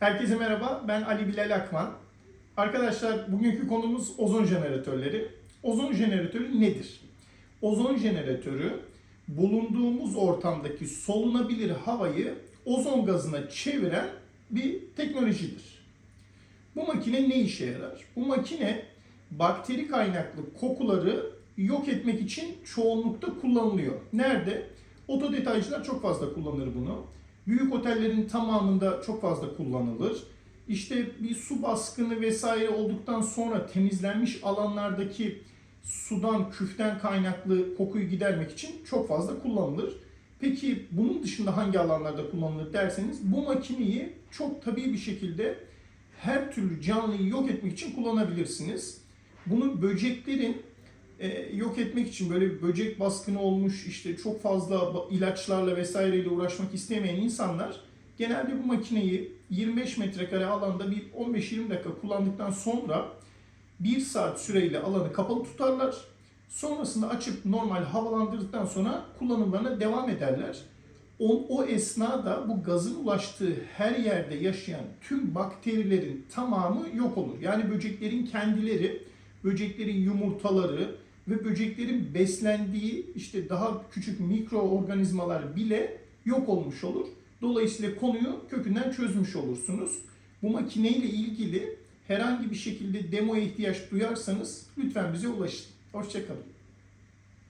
Herkese merhaba, ben Ali Bilal Akman. Arkadaşlar bugünkü konumuz ozon jeneratörleri. Ozon jeneratörü nedir? Ozon jeneratörü bulunduğumuz ortamdaki solunabilir havayı ozon gazına çeviren bir teknolojidir. Bu makine ne işe yarar? Bu makine bakteri kaynaklı kokuları yok etmek için çoğunlukta kullanılıyor. Nerede? Otodetaycılar çok fazla kullanır bunu. Büyük otellerin tamamında çok fazla kullanılır. İşte bir su baskını vesaire olduktan sonra temizlenmiş alanlardaki sudan, küften kaynaklı kokuyu gidermek için çok fazla kullanılır. Peki bunun dışında hangi alanlarda kullanılır derseniz bu makineyi çok tabii bir şekilde her türlü canlıyı yok etmek için kullanabilirsiniz. Bunu böceklerin e, yok etmek için böyle böcek baskını olmuş işte çok fazla ilaçlarla vesaireyle uğraşmak istemeyen insanlar genelde bu makineyi 25 metrekare alanda bir 15-20 dakika kullandıktan sonra 1 saat süreyle alanı kapalı tutarlar. Sonrasında açıp normal havalandırdıktan sonra kullanımlarına devam ederler. O, o esnada bu gazın ulaştığı her yerde yaşayan tüm bakterilerin tamamı yok olur. Yani böceklerin kendileri, böceklerin yumurtaları ve böceklerin beslendiği işte daha küçük mikroorganizmalar bile yok olmuş olur. Dolayısıyla konuyu kökünden çözmüş olursunuz. Bu makineyle ilgili herhangi bir şekilde demoya ihtiyaç duyarsanız lütfen bize ulaşın. Hoşçakalın.